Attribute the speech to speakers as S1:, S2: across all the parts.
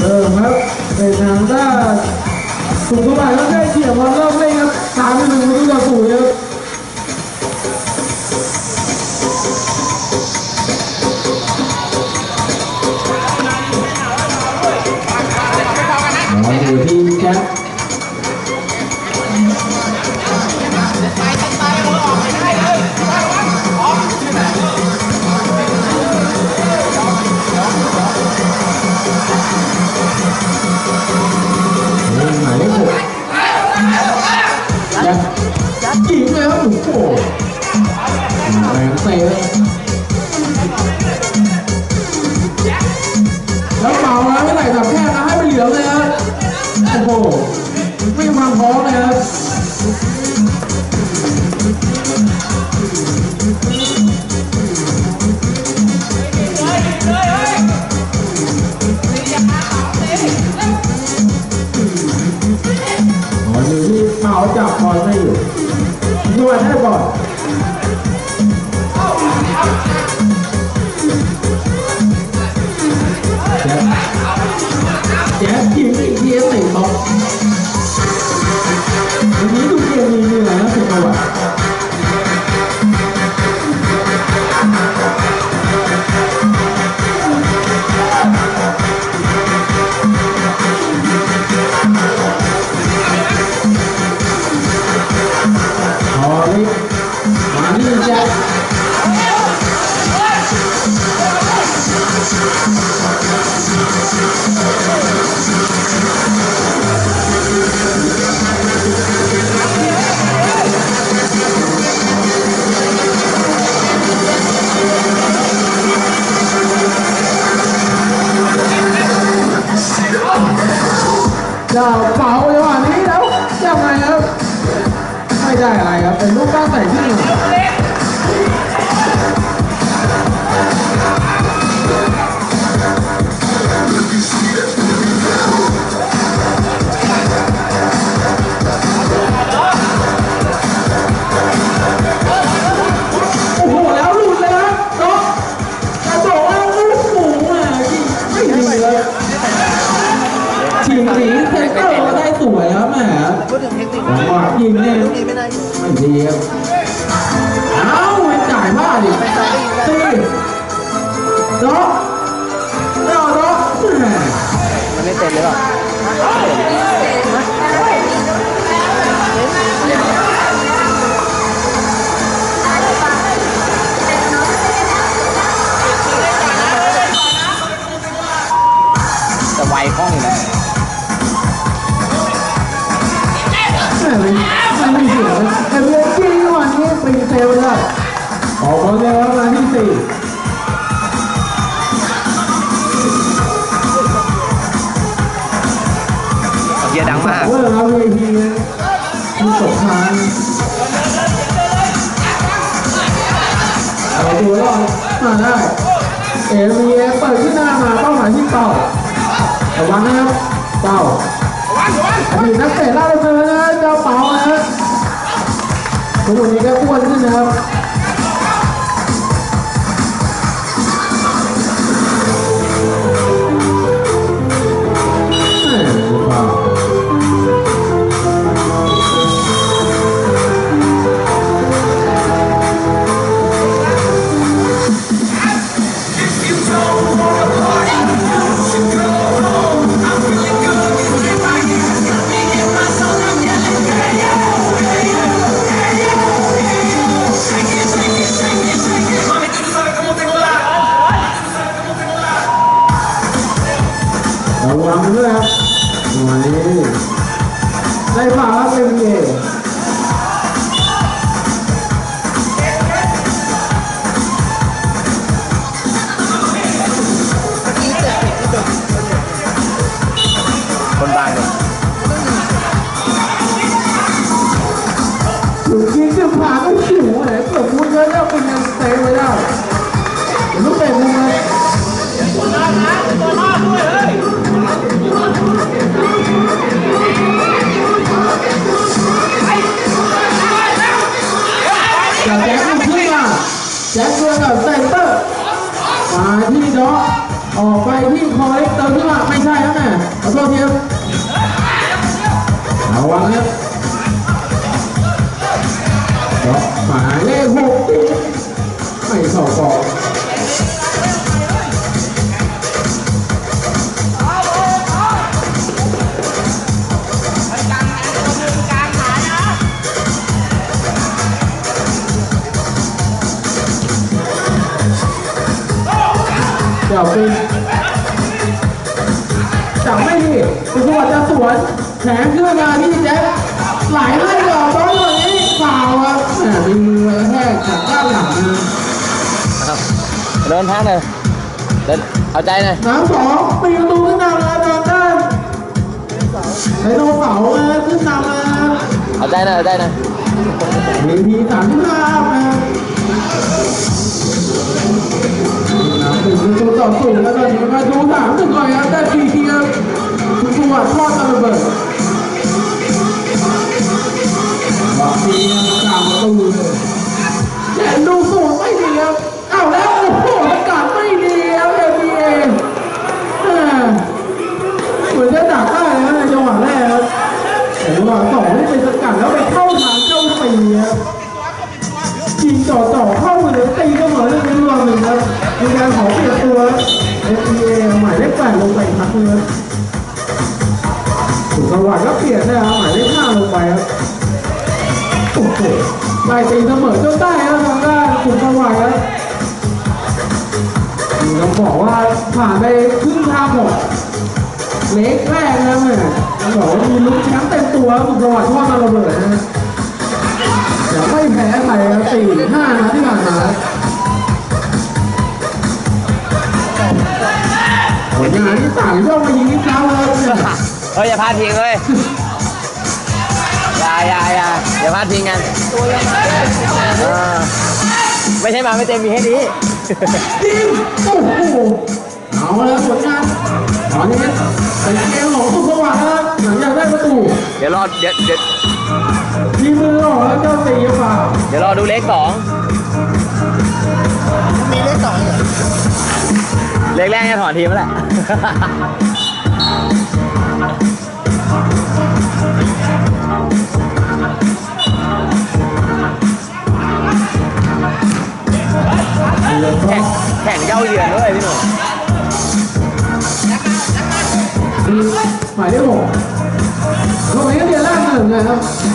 S1: เออครับเป็นทางด้านสุขสมัยก็ได้เฉียบอลริ่มเล่ แล้วเป่าแล้วไม่ไหลแบบแค่นะให้ไปเหลืองเลยครับโอ้โหไม่มามพร้อมเลยครับอ๋ออยู่ที่เมาจับบอลไม่อยู่นวดให้บอล ดูเกมมีเแต่
S2: ไวคล่องอยู่นะ
S1: มไม่ไม่เสียแต่เรื่องจริงวันนี้เป็นเซลล์ลยออกบอลเลยครับมาที่สี่
S2: เยียดังมาก
S1: เวอร์ครับเวทีนะมีตกค้างเอาตัวรอดมาได้เอวีเอเปิดขึ้นหน้ามาเป้าหมายที่เป่า ระวังนะครับเป่าอดีตนักเตะล่าเริงนะเจ้าเป่านะทุกวันนี้ก็อ้วนขึ้นนะครับ สองสอ
S2: ง
S1: จับตีจับไม่ดีคุณผู้ชมจะสวนแขนขึ้นมาที่แจ๊คไหลให้ดอกบอลแบบนี้เปล่าอะแหมมีมือแทกจากด้านหลัง
S2: เดินพักหน่ยเดินเอาใจหน่อย
S1: น้ำสองปีประตูขึ้นนำแล้วนอนได้ไอ้ตัวเสาเออขึ้นนำแล้
S2: เอาใจหน่อยเอาใจหน่อย
S1: มีทีสามสิบห้า ต้องบอกว่าผ่านไปครึ่งทางหมดเล็กแรกนะแม่ต้องบอกว่ามีลุ้นแชมป์เต็มตัวสุดประวัติทอดมาระเบิดนะฮะยังไม่แพ้ใครสี่ห้านะที่ผ่านมาผลงานที่ต่างย่อมายิงนิดเดียวเลย
S2: เฮ้ยอย่าพาดทิ้งเลยอย่าอย่าอย่าอย่าพาดทิ้งกันไม่ใช่มาไม่เต็มมีให้ดี
S1: ดิวโอ้โหเอาละผลงานตอนนี้เป็นเกมของทุกจังหวะครับหลังจากได้ประตู
S2: เดี๋ยวรอเดี๋ยวเดี๋ยว
S1: มือของเจ้าตีฝ่า
S2: เดี๋ยวรอดูเลขสอง
S3: มีเลขสองเหรอ
S2: เลขแรกจะถอนทีมแล้วแหละ
S1: แข่
S2: งเย้าเห
S1: ยื่อเลยพี่หนุ่มหมายเลขหกลงเรียนเรียนล่างหนึ่งนะครับชื่อ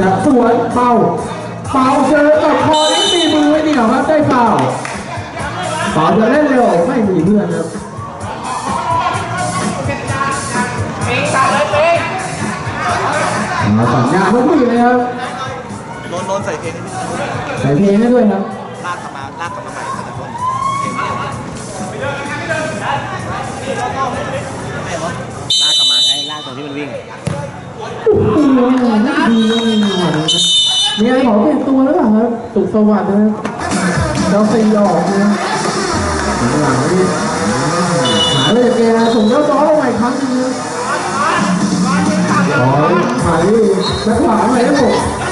S1: จะสวนเป่าเป่าเจอกับคอนี้มีมือไว้เหนียวครับได้เป่าเป่าจะเล่นเร็วไม่มีเพื่อนครับมาสัญญาณทุกทีเลยครับ
S3: โนนโนนใส่เพลงใส่
S1: เพลงให้ด้วยครับ
S3: ลากกลับมาลากกลับมาใหม่แต่ต้นลา
S2: ลากกลับมาไงลากตรงที่มันวิ่ง ดี
S1: มีอะไรขอเปลี่ยนตัวหรือเปล่าครับสุขสวัสดิ์นะครับเราสยองนะหลังนี่หายไปจากส่งเจ้าจ้อลงมาอีกครั้งนึงขอ๋อหายแบ็คขวาไปได้หมดยิ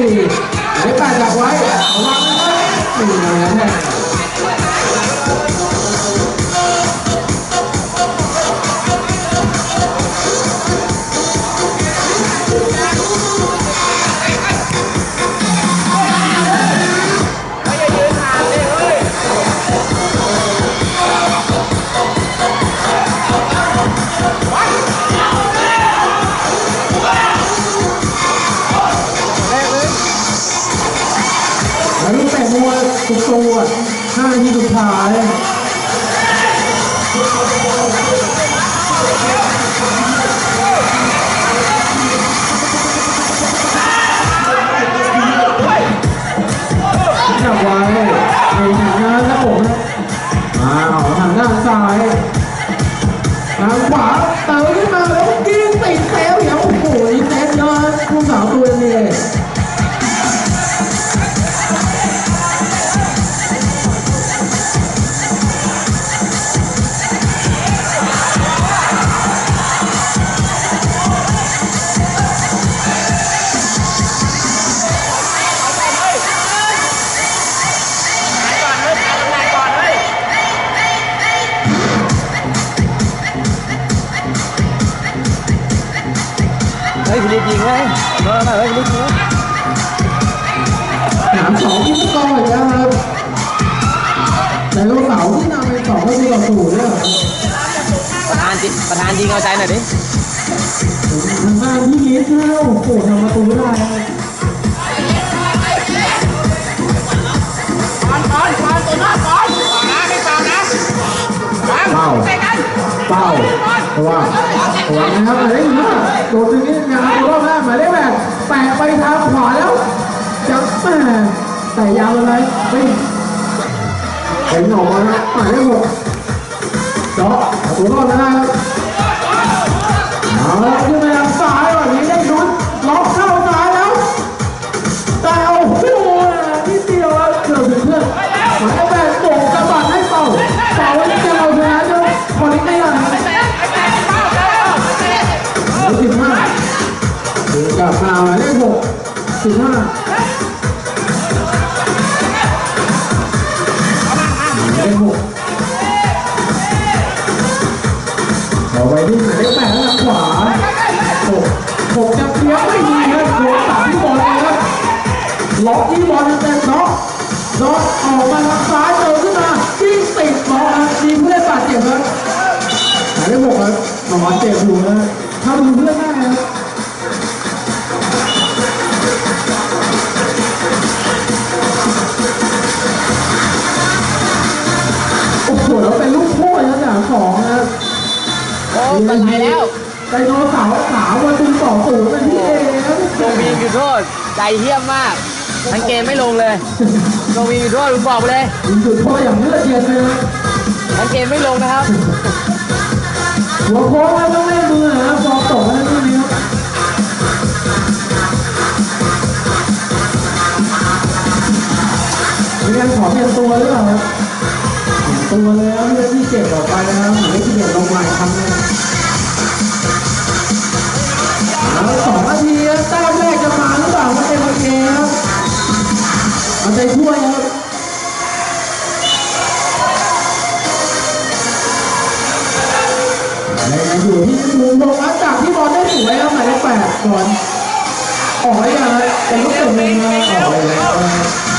S1: มไม่ดีเดี๋ยวแปดจับไว้ระวังนะครับไม่มีอะไรนะ สุดท้าย เฮ้
S2: ยฟิลิปยิงไงมามาเฮ้ยฟิลิปยิง
S1: สามสองที่สกอร์อีกแล้วครับแต่ลูกเสาที่นำเป็นสองก็คือต่อศูนย์เนี่ย
S2: ประธานจิประธานยิงเอาใจหน่อยดิ
S1: ทางด้านที่ลิสนะโอ้โหทำประตูได้ครับ
S4: ก่อนก่อนก่อนตัวหน้าก่อนก่อนนะไม่เปล่านะวาง
S1: เป้าเป้าเพราะว่าเพราะว่านะครับหมายเลขห้าโดดถึงนี้งานตัวรอบแรกหมายเลขแปดแปะไปทางขวาแล้วจะแม่แต่ยาวเลยไปไม่เห็นหนอนะหมายเลขหกเจาะตัวรอบนะครับเอาละขึ้นไปท ครับนอนเจ็บอยู่นะถ้าดูเพื่อนได้ครับโอ้โหแล้วเป็นลูกโทษนะอย่างสองนะครับ
S2: โอ้ตายแล้ว
S1: ไดโนเสาร์ขาววันตุนต่อศูนย์เป็นที่เอครับ
S2: โดนวีนคือโทษใจเหี้ยมมากทั้งเกมไม่ลงเลยโดนวีนคือโทษผมบอกไปเลย
S1: ยิงจุดโทษอย่างเลือดเย็นเลยนะ
S2: ทั้งเกมไม่ลงนะครับ
S1: หัวโค้งแล้วต้องเล่นมือนะครับฟอร์มตกแล้วนี่ครับมีการขอเปลี่ยนตัวหรือเปล่าครับเปลี่ยนตัวเลยครับเพื่อที่เจ็บออกไปนะครับหมายเลขที่เจ็ดลงมาอีกครั้งหนึงแล้วสองนาทีครับแต้มแรกจะมาหรือเปล่าว่เอ็มเคครับเอาใจช่วยครับ อยู่ที่มุมลงอัดจากที่บอลได้สวยแล้วหมายเลขแปดก่อนออกไปยังเป็นลูกเตะมุมนะออกไปแล้ว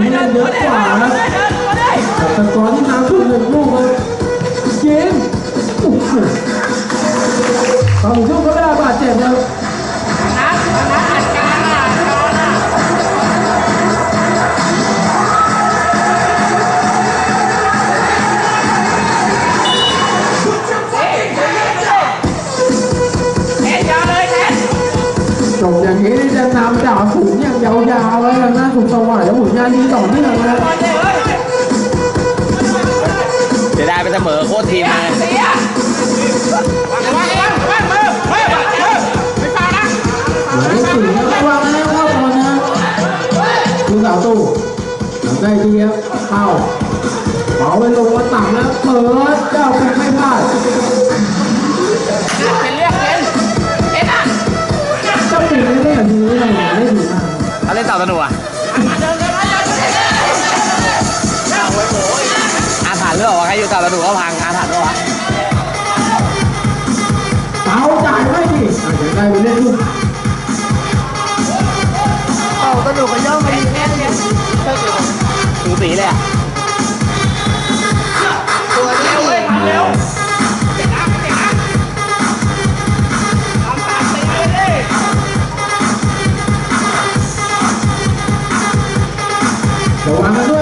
S1: ไมเล่นเยอกว่านดีต่อเนื่องนะครับเสียดายไปเสมอโคตรทีมเลยไมายเลขสี่ครับวางแล้วเข้าบอลนะลูกเต่าตู้
S2: ทำ
S1: ได้ดีครับเข้าเป่าไปลงมาต่ำแล้วเปิดเจ้าไปไม่พลาด
S4: เป็นเรื่องเป็นเป็นอะ
S1: เจ้าปีนี้ได้แบบนี้เลยได้ดีมาก
S2: เขไเล่นเต่าสนุกอะ รือเปล่าวะใครอยู่ต่ำแล้วดูก็พังอาถรรพ์ปะวะ
S1: เอาจ่ายไม่ดิเดี๋ยวได้ไปเล่น
S4: ด้วยเป่ากระดูกก
S1: ระย่อมมันแน่เนี้ยสูสีเลยอะตัวเนี้เลยทำเล้วระวังกันด้วย